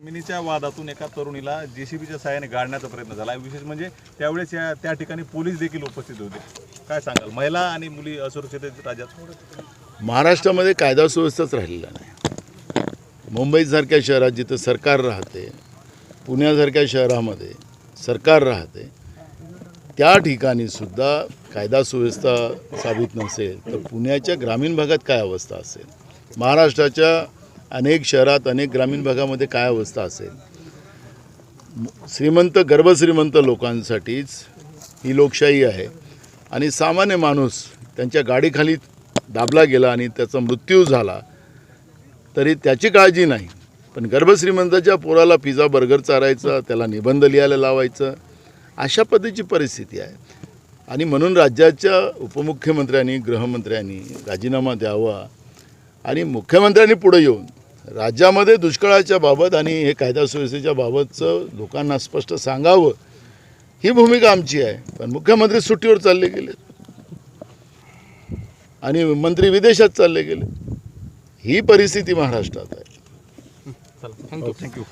जमिनीच्या वादातून एका तरुणीला जेसीबीच्या सहाय्याने गाडण्याचा प्रयत्न झाला. विशेष म्हणजे त्यावेळेस या त्या ठिकाणी पोलीस देखील उपस्थित होते. काय सांगाल? महिला आणि मुली असुरक्षित राज्यात? महाराष्ट्रामध्ये कायदा सुव्यवस्थाच राहिलेला नाही. मुंबईसारख्या शहरात जिथं सरकार राहते पुण्यासारख्या शहरामध्ये सरकार राहते त्या ठिकाणी सुद्धा कायदा सुव्यवस्था साबित नसेल तर पुण्याच्या ग्रामीण भागात काय अवस्था असेल? महाराष्ट्राच्या अनेक शहरात अनेक ग्रामीण भागामध्ये काय अवस्था असेल? श्रीमंत गर्भश्रीमंत लोकांसाठीच ही लोकशाही आहे. आणि सामान्य माणूस त्यांच्या गाडीखाली दाबला गेला आणि त्याचा मृत्यू झाला तरी त्याची काळजी नाही. पण गर्भश्रीमंताच्या पोराला पिझ्झा बर्गर चारायचा त्याला निबंध लिहायला लावायचं अशा पद्धतीची परिस्थिती आहे. आणि म्हणून राज्याच्या उपमुख्यमंत्र्यांनी गृहमंत्र्यांनी राजीनामा द्यावा आणि मुख्यमंत्र्यांनी पुढे येऊन राज्यामध्ये दुष्काळाच्या बाबत आणि हे कायदा सुव्यवस्थेच्या बाबतचं लोकांना स्पष्ट सांगावं ही भूमिका आमची आहे. पण मुख्यमंत्री सुट्टीवर चालले गेले. आणि मंत्री विदेशात चालले गेले. ही परिस्थिती महाराष्ट्रात आहे. चला थँक्यू थँक्यू